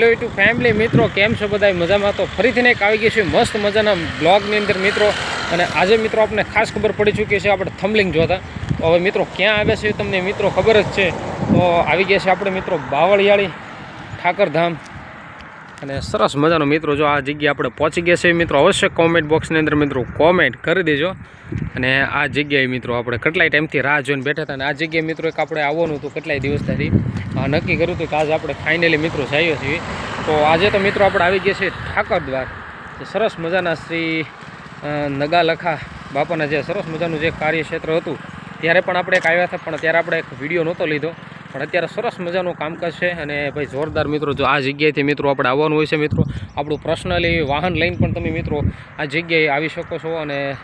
Hello YouTube family મિત્રો. કેમ છો બધા મજામાં? તો ફરીથી એક આવી ગઈ છે મસ્ત મજાના બ્લોગની અંદર, મિત્રો. અને આજે, મિત્રો આપણને ખાસ ખબર પડી ચૂકી છે આપણે થમલિંગ જોતા. તો હવે, મિત્રો, ક્યાં આવ્યા છે તમને, મિત્રો, ખબર જ છે. તો આવી ગયા છે આપણે, મિત્રો, બાવળિયાળી ઠાકરધામ. અને સરસ મજાનો મિત્રો જો આ જગ્યા આપણે પહોંચી ગયા છે મિત્રો, અવશ્ય કોમેન્ટ બોક્સની અંદર મિત્રો કોમેન્ટ કરી દેજો. અને આ જગ્યાએ મિત્રો આપણે કેટલાય ટાઈમથી રાહ જોઈને બેઠા હતા અને આ જગ્યાએ મિત્રો એક આપણે આવવાનું હતું કેટલાય દિવસથી નક્કી કર્યું હતું કે આજે આપણે ફાઇનલી મિત્રો જઈએ છીએ. તો આજે તો મિત્રો આપણે આવી ગયા છીએ ઠાકર દ્વાર સરસ મજાના શ્રી નગાલખા બાપાના જે સરસ મજાનું જે કાર્યક્ષેત્ર હતું, ત્યારે પણ આપણે એક આવ્યા હતા, પણ ત્યારે આપણે એક વીડિયો નહોતો લીધો. પણ અત્યારે સરસ મજાનું કામકાજ છે અને ભાઈ જોરદાર મિત્રો, જો આ જગ્યાએથી મિત્રો આપણે આવવાનું હોય છે મિત્રો, આપણું પર્સનલી વાહન લઈને પણ તમે મિત્રો આ જગ્યાએ આવી શકો છો અને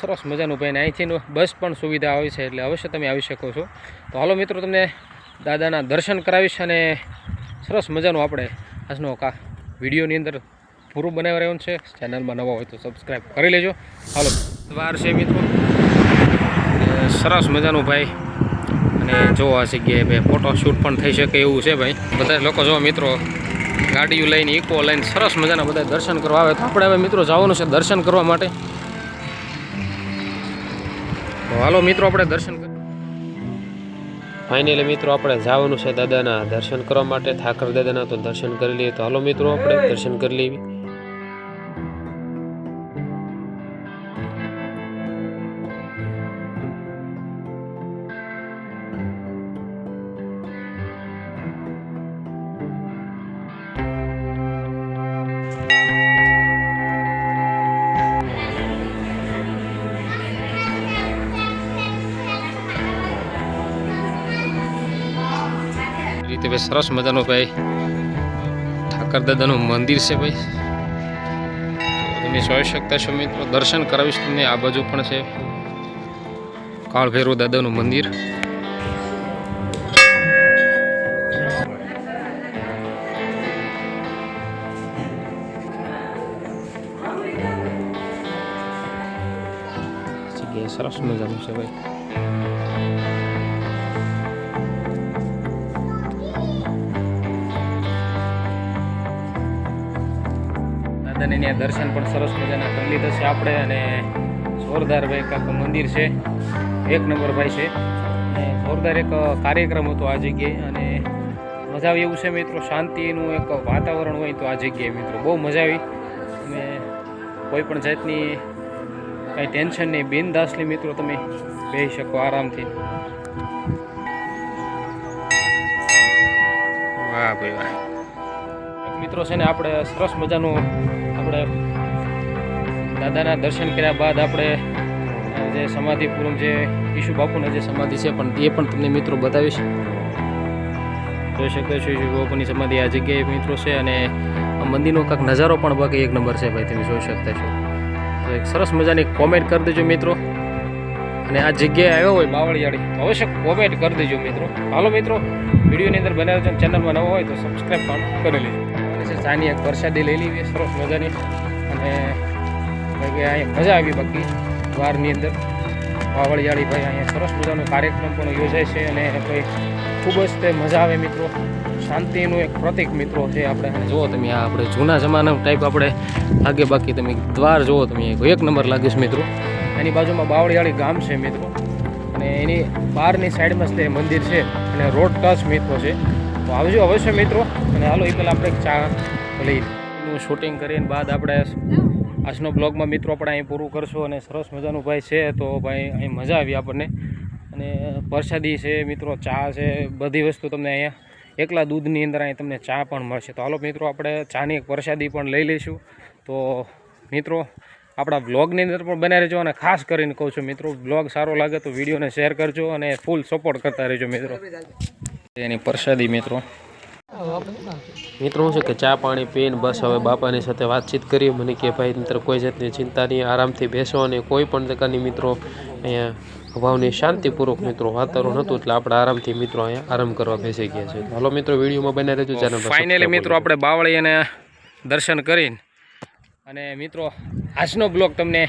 સરસ મજાનું ભાઈ અહીંથી બસ પણ સુવિધા હોય છે એટલે અવશ્ય તમે આવી શકો છો. તો હાલો મિત્રો, તમને દાદાના દર્શન કરાવીશ અને સરસ મજાનું આપણે આજનો કા વિડીયોની અંદર પૂરું બનાવી રહ્યું છે. ચેનલમાં નવા હોય તો સબસ્ક્રાઈબ કરી લેજો. હાલો, વાર છે મિત્રો. સરસ મજાનું ભાઈ અને જો આ જગ્યાએ ભાઈ ફોટોશૂટ પણ થઈ શકે એવું છે ભાઈ. બધા લોકો જો મિત્રો ગાડીઓ લઈને ઇકો લઈને સરસ મજાના બધા દર્શન કરવા આવે. તો આપણે હવે મિત્રો જવાનું છે દર્શન કરવા માટે. તો હાલો મિત્રો આપણે દર્શન ફાઇનલી મિત્રો આપણે જવાનું છે દાદાના દર્શન કરવા માટે. ઠાકર દાદાના તો દર્શન કરી લઈએ. તો હાલો મિત્રો આપણે દર્શન કરી લઈએ. રીતે ભાઈ સરસ મજાનું ભાઈ ઠાકર દાદાનું મંદિર છે ભાઈ. તમે જોઈ શકતા છો મિત્રો, દર્શન કરાવીશ તમને. આ બાજુ પણ છે. કાળભૈરવ દાદાનું મંદિર. જગ્યાએ સરસ મજાનું છે ભાઈ. દાદાને ત્યાં દર્શન પણ સરસ મજાના કરી લીધા છે આપણે અને જોરદાર ભાઈ કાંક મંદિર છે. એક નંબર ભાઈ છે. અને જોરદાર એક કાર્યક્રમ હતો આ જગ્યાએ અને મજા આવી એવું છે મિત્રો, શાંતિનું એક વાતાવરણ હોય તો આ જગ્યાએ મિત્રો બહુ મજા આવી. અને કોઈ પણ જાતની કાંઈ ટેન્શન નહીં. બિનદાસલી મિત્રો તમે બેસી શકો આરામથી. વાહ ભાઈ વાહ. મિત્રો છે ને આપણે સરસ મજાનું આપણે દાદાના દર્શન કર્યા બાદ આપણે જે સમાધિપૂર્વક જે ઈશુ બાપુના જે સમાધિ છે પણ એ પણ તમને મિત્રો બતાવીશ. જોઈ શકો છો ઈશુ બાપુની સમાધિ આ જગ્યાએ મિત્રો છે અને મંદિરનો કાંક નજારો પણ બાકી એક નંબર છે ભાઈ તમે જોઈ શકતા છો. તો એક સરસ મજાની કોમેન્ટ કરી દેજો મિત્રો. અને આ જગ્યાએ આવ્યો હોય બાવળિયાળી, તો અવશ્ય કોમેન્ટ કરી દેજો મિત્રો. હાલો મિત્રો, વિડીયોની અંદર બનાવ્યો છે ચેનલમાં નવો હોય તો સબસ્ક્રાઈબ પણ કરી લેજો. અને ચાની એક પ્રસાદી લઈ લેવી સરસ મજાની. અને ભાઈ અહીંયા મજા આવી બાકી વારની અંદર. બાવળિયાળી ભાઈ અહીંયા સરસ મજાનો કાર્યક્રમ પણ યોજાય છે અને ભાઈ ખૂબ જ તે મજા આવે મિત્રો. શાંતિનું એક પ્રતિક મિત્રો છે આપણે. જુઓ તમે આ આપણે જૂના જમાના ટાઈપ આપણે લાગે બાકી તમે દ્વાર જુઓ તમે એક નંબર લાગે છે મિત્રો. એની બાજુમાં બાવળીવાળી ગામ છે મિત્રો. અને એની બહારની સાઈડમાં જ તે મંદિર છે અને રોડ ટચ મિત્રો છે. તો આવજો અવશ્ય મિત્રો. અને હાલો એ પહેલાં આપણે ચા લઈ શૂટિંગ કરીને બાદ આપણે આજનો બ્લોગમાં મિત્રો આપણે અહીં પૂરું કરશું. અને સરસ મજાનું ભાઈ છે તો ભાઈ અહીં મજા આવી આપણને. અને પ્રસાદી છે, મિત્રો, ચા છે, બધી વસ્તુ તમને અહીંયા એકલા દૂધની અંદર અહીં તમને ચા પણ મળશે. તો હાલો, મિત્રો, આપણે ચાની એક પ્રસાદી પણ લઈ લઈશું. તો, મિત્રો, આપણા બ્લોગની અંદર પણ બનાવી રહેજો અને ખાસ કરીને કહું છું, મિત્રો બ્લોગ સારો લાગે તો વિડીયોને શેર કરજો અને ફૂલ સપોર્ટ કરતા રહેજો, મિત્રો. એની પ્રસાદી, મિત્રો. મિત્રો શું છે કે ચા પાણી પીને બસ હવે બાપાની સાથે વાતચીત કરી મને કે ભાઈ, મિત્ર, કોઈ જાતની ચિંતા નહીં, આરામથી બેસો અને કોઈ પણ પ્રકારની, મિત્રો, અહીંયા અભાવની શાંતિપૂર્વક મિત્રો વાતાવરણ હતું એટલે આપણે આરામથી મિત્રો અહીંયા આરામ કરવા બેસી ગયા છે હાલો મિત્રો વિડીયોમાં બને રહેજો ચેનલ ફાઇનલી મિત્રો આપણે બાવળી અને દર્શન કરીને અને મિત્રો આજનો બ્લોગ તમને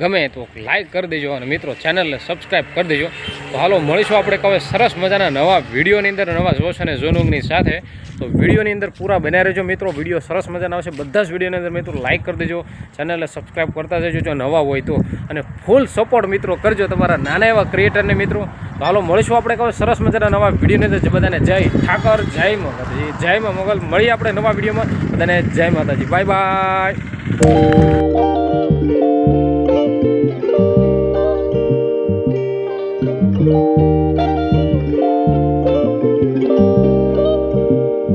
ગમે તો લાઈક કરી દેજો અને મિત્રો ચેનલને સબસ્ક્રાઈબ કરી દેજો. તો હાલો, મળીશું આપણે કહે સરસ મજાના નવા વિડીયોની અંદર, નવા જોશ અને જોનુંગની સાથે. તો વિડીયોની અંદર પૂરા બન્યા રહેજો મિત્રો. વીડિયો સરસ મજાના આવશે. બધા જ વિડીયોની અંદર મિત્રો લાઈક કરી દેજો. ચેનલને સબસ્ક્રાઈબ કરતા જજો જો નવા હોય તો. અને ફૂલ સપોર્ટ મિત્રો કરજો તમારા નાના એવા ક્રિએટરને મિત્રો. તો હાલો, મળીશું આપણે કહે સરસ મજાના નવા વિડીયોની અંદર. બધાને જય ઠાકર, જય માતાજી. જય મોગલ. મળીએ આપણે નવા વિડીયોમાં. બધાને જય માતાજી. Bye bye